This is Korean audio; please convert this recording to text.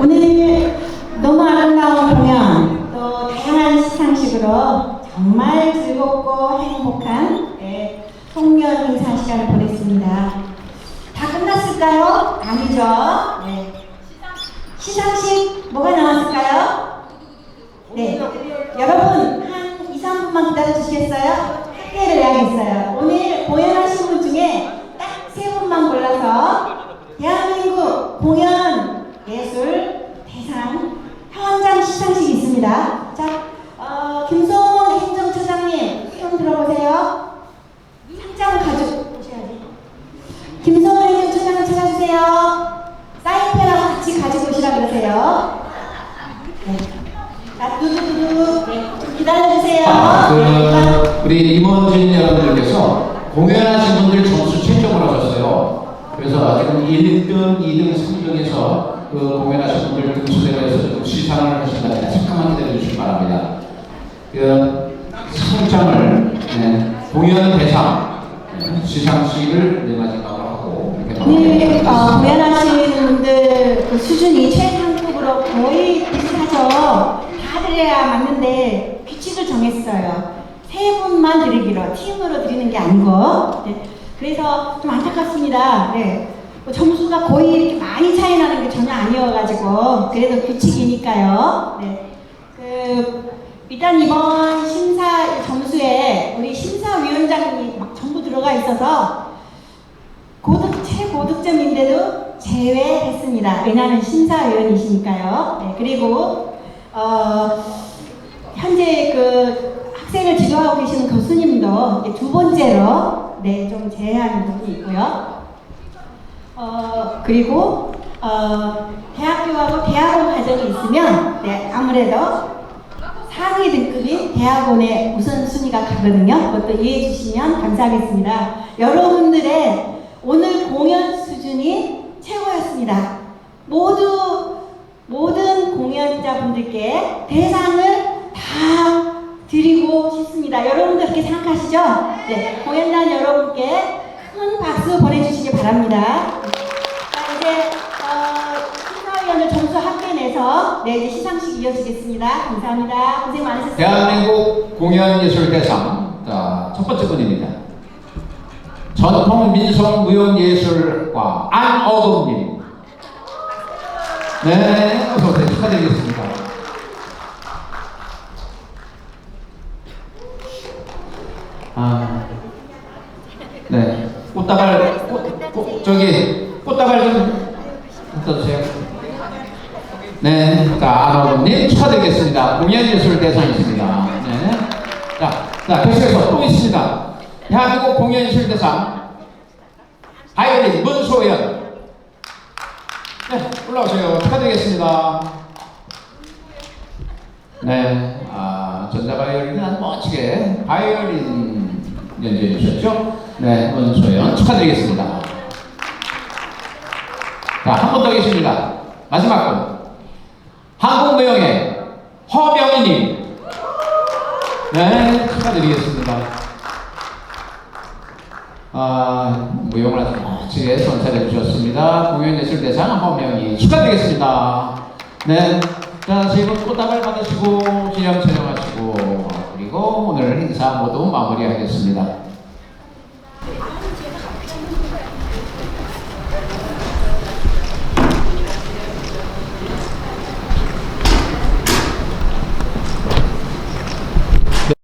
오늘 너무 아름다운 공연, 또 다양한 시상식으로 정말 즐겁고 행복한 네, 송년 행사 시간을 보냈습니다. 다 끝났을까요? 아니죠. 네. 시상식 뭐가 나왔을까요? 네. 여러분, 한 2, 3분만 기다려 주시겠어요? 학교를 해야겠어요. 오늘 공연하신 분 중에 딱 세 분만 골라서 대한민국 공연 예술 대상 현장 시상식이 있습니다. 자, 어, 김성원 행정처장님, 손 들어보세요. 상장 가지고 오셔야지. 김성원 행정처장 찾아주세요. 사인펜하고 같이 가지고 오시라 그러세요. 네. 자, 두두두두. 네, 좀 기다려주세요. 아, 네, 그 우리 임원진 여러분들께서 공연하신 분들 점수 채점을 하셨어요. 그래서 지금 1등, 2등, 3등에서 그 공연하신 분들 등수대로 해서 좀 시상을 하신다면 잠깐만 기다려 주시기 바랍니다. 그 상장을 네, 공연 대상 네, 시상식을 네 마지막으로 하고 이렇게 오늘 어. 공연하시는 분들 그 수준이 최상급으로 거의 비슷하죠. 다 드려야 맞는데 규칙을 정했어요. 세 분만 드리기로 팀으로 드리는 게 아니고 네. 그래서 좀 안타깝습니다. 네. 뭐 점수가 거의 이렇게 많이 차이 나는 게 전혀 아니어가지고 그래도 규칙이니까요. 네. 그 일단 이번 심사 점수에 우리 심사위원장이 막 전부 들어가 있어서 고득 최고득점인데도 제외했습니다. 왜냐하면 심사위원이시니까요. 네, 그리고 어, 현재 그 학생을 지도하고 계시는 교수님도 두 번째로 네, 좀 제외하는 부분이 있고요. 어, 그리고 어, 대학교하고 대학원 과정이 있으면 네, 아무래도 상위 등급인 대학원의 우선순위가 가거든요. 그것도 이해해 주시면 감사하겠습니다. 여러분들의 오늘 최고였습니다. 모두 모든 공연자분들께 대상을 다 드리고 싶습니다. 여러분들 그렇게 생각하시죠? 네, 공연단 여러분께 큰 박수 보내주시기 바랍니다. 자, 이제 어, 심사위원들 점수 합계 내서 네, 이제 시상식 이어지겠습니다. 감사합니다. 고생 많으셨습니다. 대한민국 공연예술대상 자, 첫 번째 분입니다. 전통 민속 무용예술과 안어금님 네, 어서 오세요. 축하드리겠습니다. 아, 네, 꽃다발, 꽃, 꽃, 저기, 꽃다발 좀 갖다 주세요. 네, 자, 안어금님 축하드리겠습니다. 공연예술 대상이십니다. 네. 자, 자, 계속해서 또 있습니다. 대한민국 공연예술 대상 바이올린 문소연. 네, 올라오세요. 축하드리겠습니다. 네, 아, 전자바이올린은 멋지게 바이올린 연주해 주셨죠? 네, 문소연 축하드리겠습니다. 자, 한 분 더 계십니다. 마지막 분. 한국무용의 허명희님. 네, 축하드리겠습니다. 아, 무용을 멋지게 선사해 주셨습니다. 공연예술대상 허명희 축하드리겠습니다. 네, 자, 세분 꽃다발 받으시고 기념 촬영하시고 그리고 오늘 행사 모두 마무리하겠습니다.